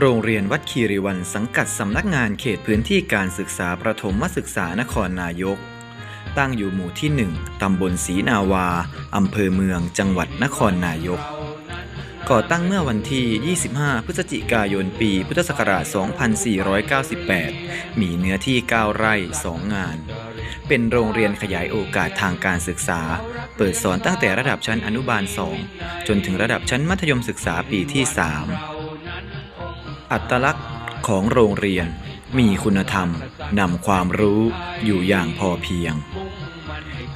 โรงเรียนวัดคีรีวันสังกัดสำนักงานเขตพื้นที่การศึกษาประถมศึกษานครนายก ตั้งอยู่หมู่ที่ 1 ตำบลศรีนาวา อำเภอเมือง จังหวัดนครนายก ก่อตั้งเมื่อวันที่ 25 พฤศจิกายน ปี พุทธศักราช 2498 มีเนื้อที่ 9 ไร่ 2 งาน เป็นโรงเรียนขยายโอกาสทางการศึกษา เปิดสอนตั้งแต่ระดับชั้นอนุบาล 2 จนถึงระดับชั้นมัธยมศึกษาปีที่ 3 อัตลักษณ์ของโรงเรียนมีคุณธรรมนำความรู้อยู่อย่างพอเพียง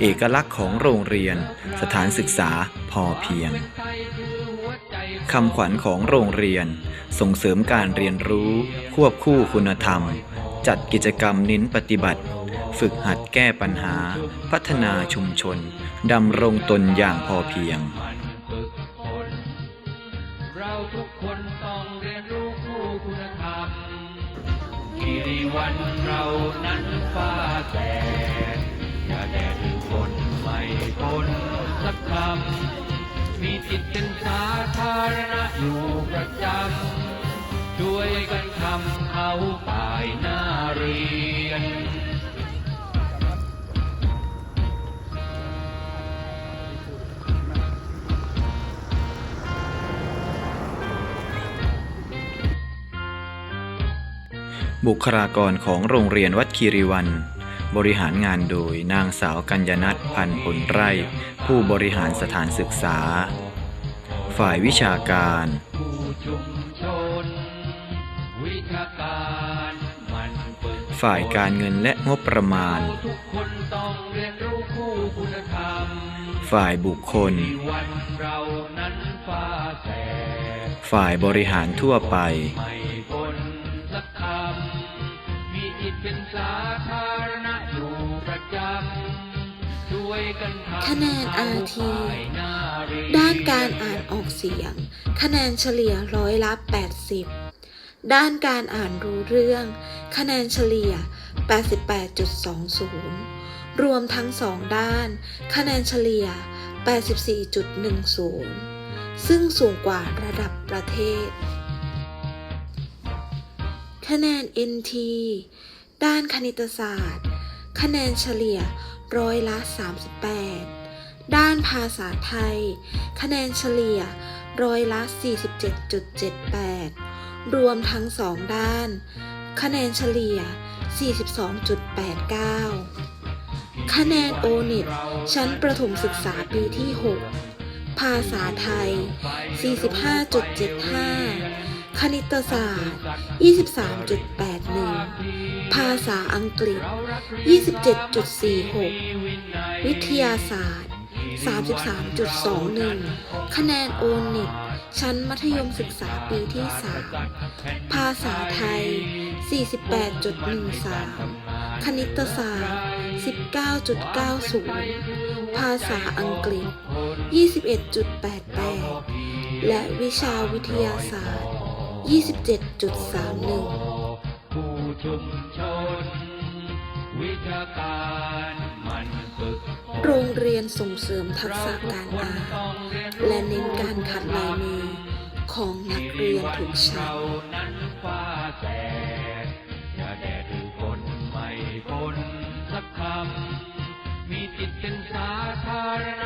เอกลักษณ์ของโรงเรียนสถานศึกษาพอเพียงคำขวัญของโรงเรียนส่งเสริมการเรียนรู้ควบคู่คุณธรรม จัดกิจกรรมเน้นปฏิบัติ ฝึกหัดแก้ปัญหา พัฒนาชุมชนดำรงตนอย่างพอเพียง วันเรานั้นฟ้าแตกอย่าแดดหรือฝนไม่พ้นสักคำมีจิตเป็นสาธารณะอยู่ประจำช่วยกันทำเขาป่ายหน้าเรียน บุคลากรของโรงเรียนวัดคีรีวัน บริหารงานโดยนางสาวกัญญนัทพันธ์ผลไร่ ผู้บริหารสถานศึกษา ฝ่ายวิชาการฝ่ายการเงินและงบประมาณ ฝ่ายบุคคล ฝ่ายบริหารทั่วไป เป็นสาธารณะอยู่ประจำช่วยกันทำคะแนน RT ฝ่ายหน้าเรียนด้านการอ่านออกเสียง คะแนนเฉลี่ยร้อยละ 80 ด้านการอ่านรู้เรื่อง คะแนนเฉลี่ย 88.20 รวมทั้งสองด้าน คะแนนเฉลี่ย 84.10 ซึ่งสูงกว่าระดับประเทศ คะแนน NT ด้านคณิตศาสตร์ คะแนนเฉลี่ยร้อยละ 38 ด้านภาษาไทย คะแนนเฉลี่ยร้อยละ 47.78 รวมทั้งสองด้าน คะแนนเฉลี่ย 42.89 คะแนนโอเน็ตชั้นประถมศึกษาปีที่ 6 ภาษาไทย 45.75 คณิตศาสตร์ 23.81 ภาษาอังกฤษ 27.46 วิทยาศาสตร์ 33.21 คะแนนโอนิตชั้นมัธยมศึกษาปีที่ 3 ภาษาไทย 48.13 คณิตศาสตร์ 19.90 ภาษาอังกฤษ 21.88 และวิชาวิทยาศาสตร์ 27.31 ผู้ชุมชน วิชาการมันฝึกโรงเรียนส่งเสริมทักษะการอ่านและเน้นการขัดลายมือของนักเรียนทุกชั้เรานนั้นฟ้าแสงอย่าแดดหรือฝนไม่พ้นสักคำมีจิตเป็นสาธารณะอยู่ประ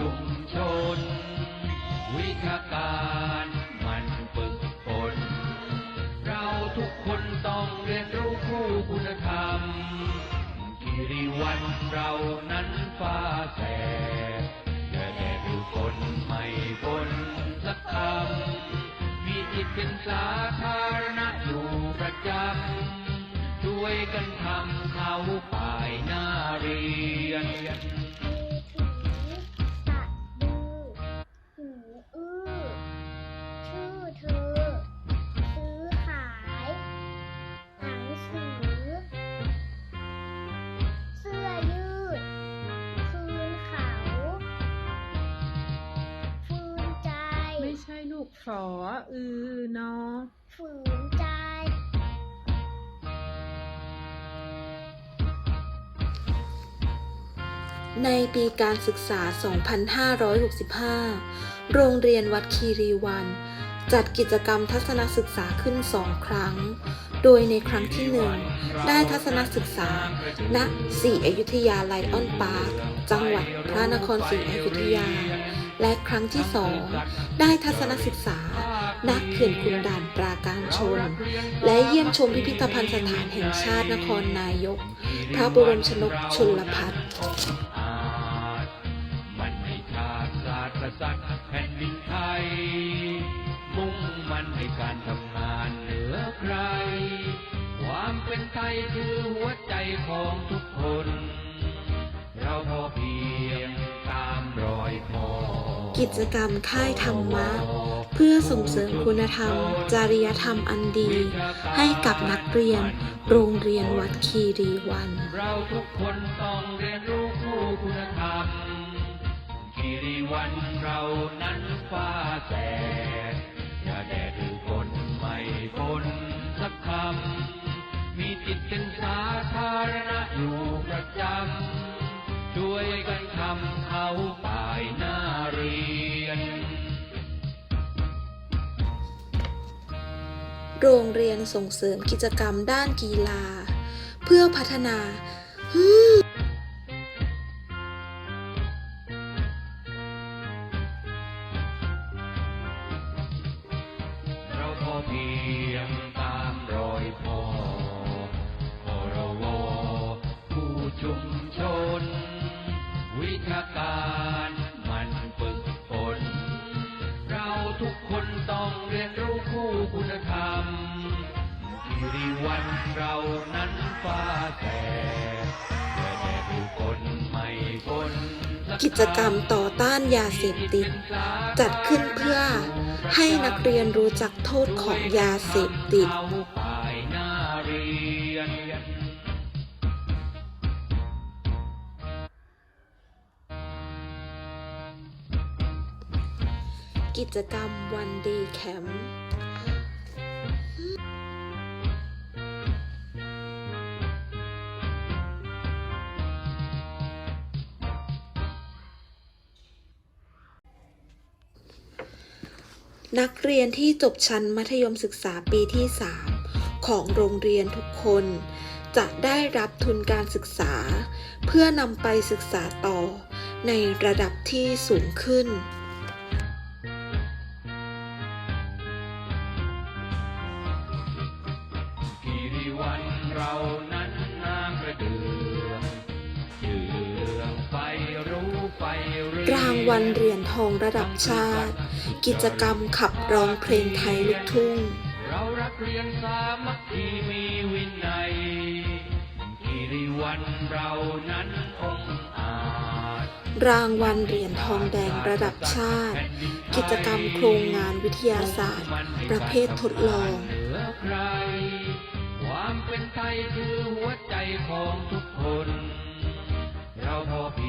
ชุมชน วิชาการมันฝึกฝนเราทุกคนต้องเรียนรู้คู่คุณธรรมกิริวันเรานั้นฟ้าแสงอย่แดดหรือฝนไม่ฝนสักคำมีจิตเป็นสาธารณะอยู่ประจำช่วยกันทำเขาป่ายหน้าเรียน ฝออือนอฝืนใจ ในปีการศึกษา 2565 โรงเรียนวัดคีรีวัน จัดกิจกรรมทัศนศึกษาขึ้นสองครั้ง โดยในครั้งที่หนึ่งได้ทัศนศึกษา ณศรีอยุธยาไลออนปาร์ค จังหวัดพระนครศรีอยุธยา และครั้งที่สองได้ทัศนศึกษาณเขื่อนขุนด่านปราการชน และเยี่ยมชมพิพิธภัณฑ์สถานแห่งชาตินครนายก พระบรมชนกชลพัฒน์อาจมันให้ชาติศาสตร์กษัตริย์แผ่นดินไทย มุ่งมันในการทำงานเหนือใคร ความเป็นไทยคือหัวใจของทุกคน กิจกรรมค่ายธรรมะ เพื่อส่งเสริมคุณธรรม จริยธรรมอันดี ให้กับนักเรียน โรงเรียนวัดคีรีวัน เราทุกคนต้องเรียนรู้คู่คุณธรรมคีรีวันเรานั้นฟ้าแสดอย่าแดดหรือฝนไม่ฝนสักคำมีจิตเป็นสาธารณะอยู่ประจำช่วยกันทำเขาไป โรงเรียนส่งเสริมกิจกรรมด้านกีฬา เพื่อพัฒนาเราพอเพียงตามรอยพ่อพรวผู้ชุมชน วิชาการ ทุกคนต้องเรียนรู้คู่คุณธรรมกิริวันเรานั้นฟ้าแสดแต่ผู้คนไม่ฝนกิจกรรมต่อต้านยาเสพติด จัดขึ้นเพื่อให้นักเรียนรู้จักโทษของยาเสพติด กิจกรรมวันเดย์แคมป์นักเรียนที่จบชั้นมัธยมศึกษาปีที่ 3 ของโรงเรียนทุกคน จะได้รับทุนการศึกษา เพื่อนำไปศึกษาต่อในระดับที่สูงขึ้น รางวัลเหรียญทองระดับชาติ กิจกรรมขับร้องเพลงไทยลูกทุ่ง เรารักเรียนสามัคคีมีวินัยคีรีวันเรานั้นองอาจรางวัลเหรียญทองแดงระดับชาติ กิจกรรมโครงงานวิทยาศาสตร์ ประเภททดลอง เหนือใคร ความเป็นไทยคือหัวใจของทุกคน เราพอเพียง